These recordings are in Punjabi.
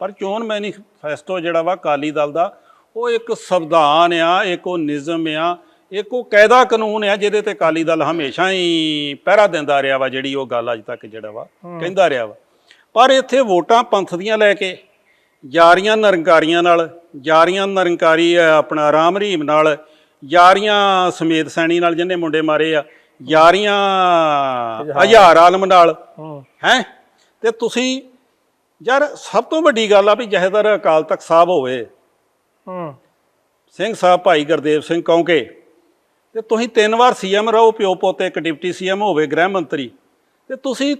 ਪਰ ਚੋਣ ਮੈਨੀਫੈਸਟੋ ਜਿਹੜਾ ਵਾ ਅਕਾਲੀ ਦਲ ਦਾ ਉਹ ਇੱਕ ਸੰਵਿਧਾਨ ਆ ਇੱਕ ਉਹ ਨਿਯਮ ਆ ਇੱਕ ਉਹ ਕਾਇਦਾ ਕਾਨੂੰਨ ਆ ਜਿਹਦੇ ਤੇ ਅਕਾਲੀ ਦਲ ਹਮੇਸ਼ਾ ਹੀ ਪਹਿਰਾ ਦਿੰਦਾ ਰਿਹਾ ਵਾ ਜਿਹੜੀ ਉਹ ਗੱਲ ਅੱਜ ਤੱਕ ਜਿਹੜਾ ਵਾ ਕਹਿੰਦਾ ਰਿਹਾ ਵਾ। ਪਰ ਇੱਥੇ ਵੋਟਾਂ ਪੰਥ ਦੀਆਂ ਲੈ ਕੇ ਯਾਰੀਆਂ ਨਿਰੰਕਾਰੀਆਂ ਨਾਲ ਯਾਰੀਆਂ ਨਿਰੰਕਾਰੀ ਆਪਣਾ ਰਾਮ ਰਹੀਮ ਨਾਲ ਯਾਰੀਆਂ ਸਮੇਤ ਸੈਣੀ ਨਾਲ ਜਿਹਨੇ ਮੁੰਡੇ ਮਾਰੇ ਆ ਯਾਰੀਆਂ ਹਜ਼ਾਰ। ਆਲਮ ਨਾਲ ਹੈ? ਤੇ ਤੁਸੀਂ ਯਾਰ ਸਭ ਤੋਂ ਵੱਡੀ ਗੱਲ ਆ ਵੀ ਜਹੇਦਾਰ ਅਕਾਲ ਤਖਤ ਸਾਹਿਬ ਹੋਵੇ। ਹੂੰ। ਸਿੰਘ ਸਾਹਿਬ ਭਾਈ ਗੁਰਦੇਵ ਸਿੰਘ ਕੌਂਕੇ ਤੇ ਤੁਸੀਂ ਤਿੰਨ ਵਾਰ ਸੀਐਮ ਰਹੋ ਪਿਓ ਪੋਤੇ ਇੱਕ ਡਿਪਟੀ ਸੀਐਮ ਹੋਵੇ ਗ੍ਰਹਿ ਮੰਤਰੀ। ਤੇ ਤੁਸੀਂ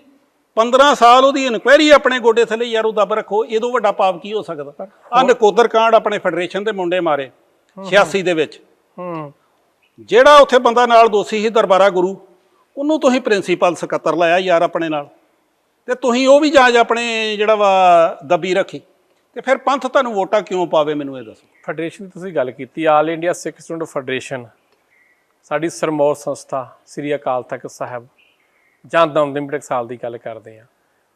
15 ਸਾਲ ਉਹਦੀ ਇਨਕੁਆਇਰੀ ਆਪਣੇ ਗੋਡੇ ਥੱਲੇ ਯਾਰ ਉਹ ਦੱਬ ਰੱਖੋ ਇਹਦੋਂ ਵੱਡਾ ਪਾਪ ਕੀ ਹੋ ਸਕਦਾ? ਆ ਨਕੋਦਰ ਕਾਂਡ ਆਪਣੇ ਫੈਡਰੇਸ਼ਨ ਦੇ ਮੁੰਡੇ ਮਾਰੇ 86 ਦੇ ਵਿੱਚ। ਹੂੰ। ਜਿਹੜਾ ਉੱਥੇ ਬੰਦਾ ਨਾਲ ਦੋਸ਼ੀ ਸੀ ਦਰਬਾਰਾ ਗੁਰੂ ਉਹਨੂੰ ਤੁਸੀਂ ਪ੍ਰਿੰਸੀਪਲ ਸਕੱਤਰ ਲਾਇਆ ਯਾਰ ਆਪਣੇ ਨਾਲ। ਤੇ ਤੁਸੀਂ ਉਹ ਵੀ ਜਾਂਚ ਆਪਣੇ ਜਿਹੜਾ ਵਾ ਦੱਬੀ ਰੱਖੀ। ਤੇ ਫਿਰ ਪੰਥ ਤੁਹਾਨੂੰ ਵੋਟਾਂ ਕਿਉਂ ਪਾਵੇ ਮੈਨੂੰ ਇਹ ਦੱਸੋ। ਫੈਡਰੇਸ਼ਨ ਦੀ ਤੁਸੀਂ ਗੱਲ ਕੀਤੀ all India Sikh student federation ਸਾਡੀ ਸਰਮੌਰ ਸੰਸਥਾ ਸ੍ਰੀ ਅਕਾਲ ਤਖਤ ਸਾਹਿਬ ਜਾਂ ਦਮਦਮੀ ਟਕਸਾਲ ਦੀ ਗੱਲ ਕਰਦੇ ਆ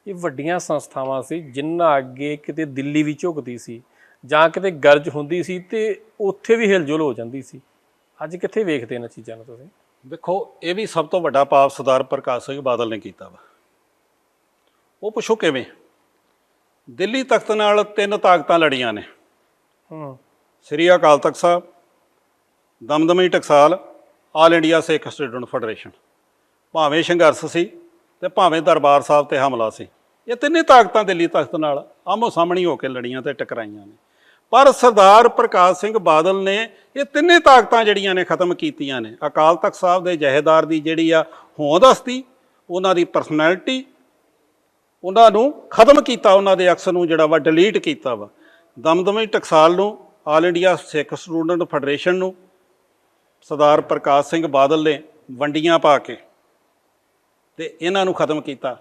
ਇਹ ਵੱਡੀਆਂ ਸੰਸਥਾਵਾਂ ਸੀ ਜਿਨ੍ਹਾਂ ਅੱਗੇ ਕਿਤੇ ਦਿੱਲੀ ਵੀ ਝੁਕਦੀ ਸੀ ਜਾਂ ਕਿਤੇ ਗਰਜ ਹੁੰਦੀ ਸੀ ਤੇ ਉੱਥੇ ਵੀ ਹਿਲਜੁਲ ਹੋ ਜਾਂਦੀ ਸੀ। ਅੱਜ ਕਿੱਥੇ ਵੇਖਦੇ ਇਹਨਾਂ ਚੀਜ਼ਾਂ ਨੂੰ ਤੁਸੀਂ? ਦੇਖੋ ਇਹ ਵੀ ਸਭ ਤੋਂ ਵੱਡਾ ਪਾਪ ਸਰਦਾਰ ਪ੍ਰਕਾਸ਼ ਸਿੰਘ ਬਾਦਲ ਨੇ ਕੀਤਾ ਵਾ। ਉਹ ਪੁੱਛੋ ਕਿਵੇਂ? ਦਿੱਲੀ ਤਖਤ ਨਾਲ ਤਿੰਨ ਤਾਕਤਾਂ ਲੜੀਆਂ ਨੇ। ਹੂੰ। Shri Akal Takht Sahib Damdami Taksal all India Sikh student federation. ਭਾਵੇਂ ਸੰਘਰਸ਼ ਸੀ ਤੇ ਭਾਵੇਂ ਦਰਬਾਰ ਸਾਹਿਬ ਤੇ ਹਮਲਾ ਸੀ। ਇਹ ਤਿੰਨੇ ਤਾਕਤਾਂ ਦਿੱਲੀ ਤਖਤ ਨਾਲ ਆਮੋ ਸਾਹਮਣੀ ਹੋ ਕੇ ਲੜੀਆਂ ਤੇ ਟਕਰਾਈਆਂ ਨੇ। ਪਰ ਸਰਦਾਰ ਪ੍ਰਕਾਸ਼ ਸਿੰਘ ਬਾਦਲ ਨੇ ਇਹ ਤਿੰਨੇ ਤਾਕਤਾਂ ਜਿਹੜੀਆਂ ਨੇ ਖਤਮ ਕੀਤੀਆਂ ਨੇ। ਅਕਾਲ ਤਖਤ ਸਾਹਿਬ ਦੇ ਜਹੇਦਾਰ ਦੀ ਜਿਹੜੀ ਆ ਹੋਂਦ ਹਸਤੀ ਉਹਨਾਂ ਦੀ ਪਰਸਨੈਲਿਟੀ ਉਹਨਾਂ ਨੂੰ ਖਤਮ ਕੀਤਾ ਉਹਨਾਂ ਦੇ ਅਕਸ ਨੂੰ ਜਿਹੜਾ ਵਾ ਡਿਲੀਟ ਕੀਤਾ ਵਾ। ਦਮਦਮੀ ਟਕਸਾਲ ਨੂੰ all India Sikh student federation ਨੂੰ ਸਰਦਾਰ ਪ੍ਰਕਾਸ਼ ਸਿੰਘ ਬਾਦਲ ਨੇ ਵੰਡੀਆਂ ਪਾ ਕੇ ਤੇ ਇਹਨਾਂ ਨੂੰ ਖਤਮ ਕੀਤਾ।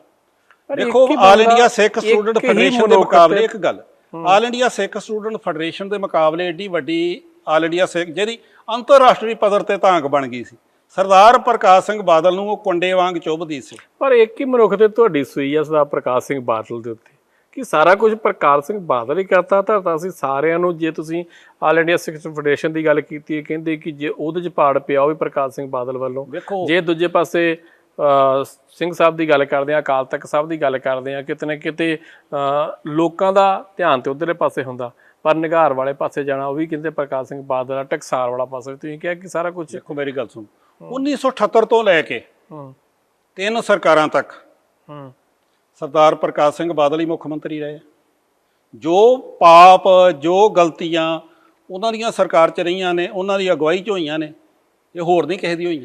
ਦੇਖੋ all India Sikh student federation ਦੇ ਮੁਕਾਬਲੇ ਇੱਕ ਗੱਲ। All India Sikh student federation ਦੇ ਮੁਕਾਬਲੇ ਏਡੀ ਵੱਡੀ ਆਲ ਇੰਡੀਆ ਸਿੱਖ ਜਿਹੜੀ ਅੰਤਰਰਾਸ਼ਟਰੀ ਪੱਧਰ ਤੇ ਤਾਂਗ ਬਣ ਗਈ ਸੀ। ਸਰਦਾਰ ਪ੍ਰਕਾਸ਼ ਸਿੰਘ ਬਾਦਲ ਨੂੰ ਉਹ ਕੁੰਡੇ ਵਾਂਗ ਚੁੱਭਦੀ ਸੀ। ਪਰ ਇੱਕ ਹੀ ਮਨੁੱਖ ਤੇ ਤੁਹਾਡੀ ਸੂਈ ਆ ਸਰਦਾਰ ਪ੍ਰਕਾਸ਼ ਸਿੰਘ ਬਾਦਲ ਦੇ ਉੱਤੇ। ਕਿ ਸਾਰਾ ਕੁਝ ਪ੍ਰਕਾਸ਼ ਸਿੰਘ ਬਾਦਲ ਹੀ ਕਰਤਾ? ਧਰਤਾ ਸੀ ਸਾਰਿਆਂ ਨੂੰ ਜੇ ਤੁਸੀਂ ਆਲ ਇੰਡੀਆ ਸਿੱਖ ਫੈਡਰੇਸ਼ਨ ਦੀ ਗੱਲ ਕੀਤੀ ਹੈ ਕਹਿੰਦੇ ਕਿ ਜੇ ਉਹਦੇ 'ਚ ਪਾੜ ਪਿਆ ਉਹ ਵੀ ਪ੍ਰਕਾਸ਼ ਸਿੰਘ ਬਾਦਲ ਵੱਲੋਂ। ਜੇ ਦੂਜੇ ਪਾਸੇ ਸਿੰਘ ਸਾਹਿਬ ਦੀ ਗੱਲ ਕਰਦੇ ਆ ਅਕਾਲ ਤਖਤ ਸਾਹਿਬ ਦੀ ਗੱਲ ਕਰਦੇ ਆ ਕਿਤੇ ਨਾ ਕਿਤੇ ਲੋਕਾਂ ਦਾ ਧਿਆਨ ਤੇ ਉਧਰਲੇ ਪਾਸੇ ਹੁੰਦਾ। ਪਰ ਨਿਗਾਰ ਵਾਲੇ ਪਾਸੇ ਜਾਣਾ ਉਹ ਵੀ ਕਹਿੰਦੇ ਪ੍ਰਕਾਸ਼ ਸਿੰਘ ਬਾਦਲ ਆ ਟਕਸਾਰ ਵਾਲਾ ਪਾਸੇ। ਤੁਸੀਂ ਕਿਹਾ ਕਿ ਸਾਰਾ ਕੁਝ ਦੇਖੋ ਮੇਰੀ ਗੱਲ ਸੁਣ। 1978 ਤੋਂ ਲੈ ਕੇ ਹੂੰ। ਤਿੰਨ ਸਰਕਾਰਾਂ ਤੱਕ ਹੂੰ। ਸਰਦਾਰ ਪ੍ਰਕਾਸ਼ ਸਿੰਘ ਬਾਦਲ ਹੀ ਮੁੱਖ ਮੰਤਰੀ ਰਹੇ ਜੋ ਪਾਪ ਜੋ ਗਲਤੀਆਂ ਉਹਨਾਂ ਦੀਆਂ ਸਰਕਾਰ 'ਚ ਰਹੀਆਂ ਨੇ ਉਹਨਾਂ ਦੀ ਅਗਵਾਈ 'ਚ ਹੋਈਆਂ ਨੇ ਇਹ ਹੋਰ ਨਹੀਂ ਕਿਸੇ ਦੀ ਹੋਈਆਂ।